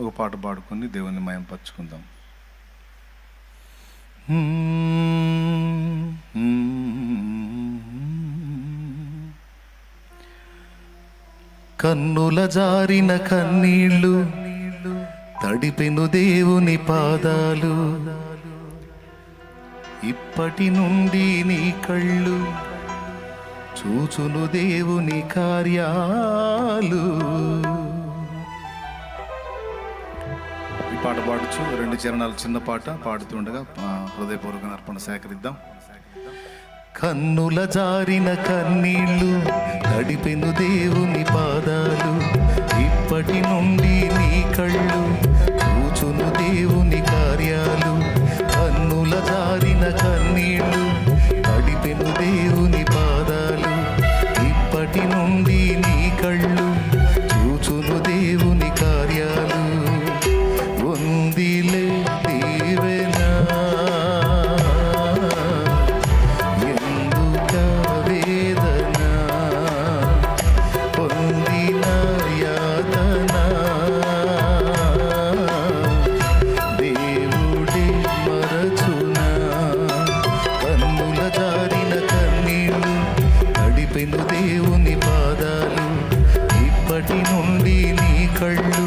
ఒక పాట పాడుకొని దేవుని మయం పరుచుకుందాం. కన్నుల జారిన కన్నీళ్ళు తడిపెను దేవుని పాదాలు. ఇప్పటి నుండి నీ కళ్ళు చూచును దేవుని కార్యాలు. పాట పాడుచు రెండు చరణాలు చిన్న పాట పాడుతుండగా ఆ, హృదయపూర్వక అర్పణ సేకరిద్దాం. కన్నుల జారిన కన్నీళ్ళు నడిపెను దేవుని పాదాలు ఇప్పటి నుండి నీ కళ్ళు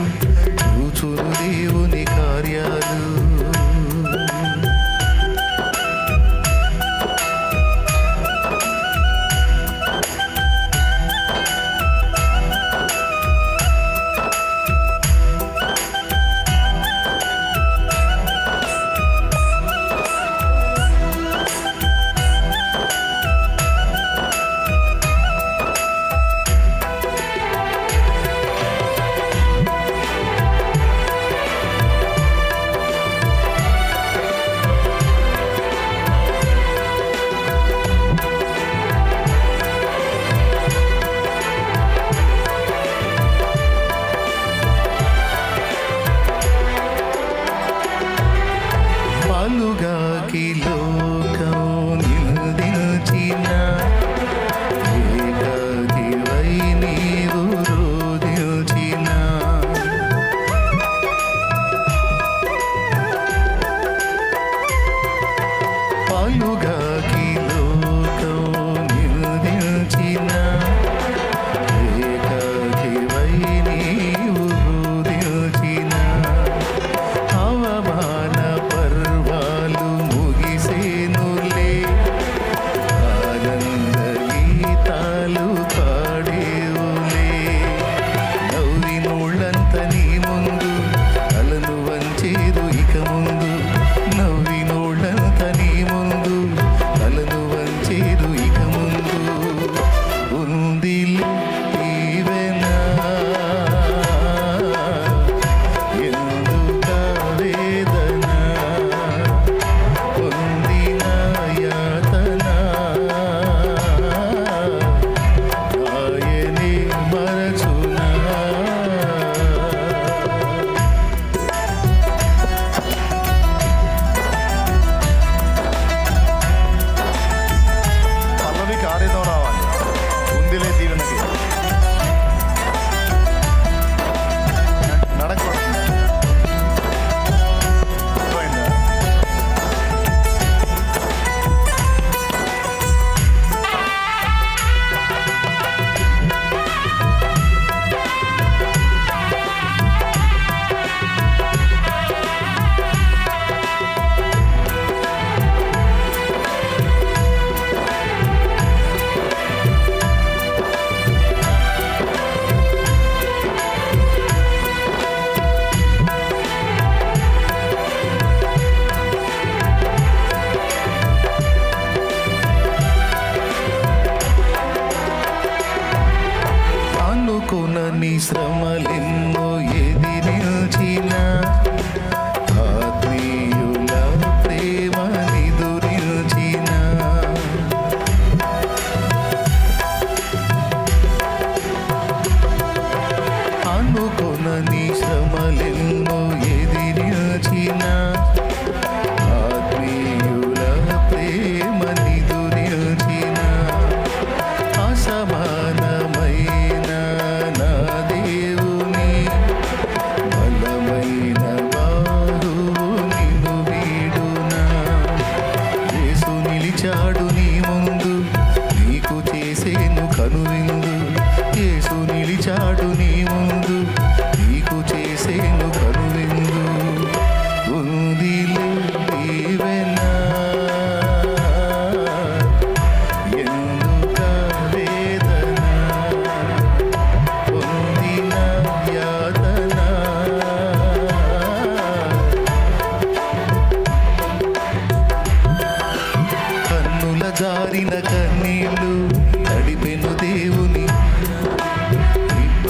శ్రమలెన్నో ఎదిరించిన ఆత్మీయుల ప్రేమ నిదురించిన అనుకునని శ్రమలెన్నో ఎదిరించిన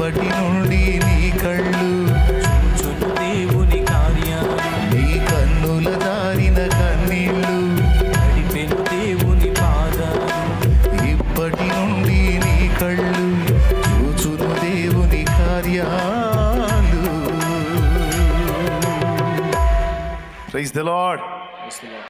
ఇప్పటి నుండి నీ కళ్ళు దేవుని కార్యాలు. నీ కన్నుల దారిన కన్నీళ్ళు నడిపెను దేవుని పాదాలు. ఇప్పటి నుండి నీ కళ్ళు చూచును దేవుని కార్యాలు. Praise the lord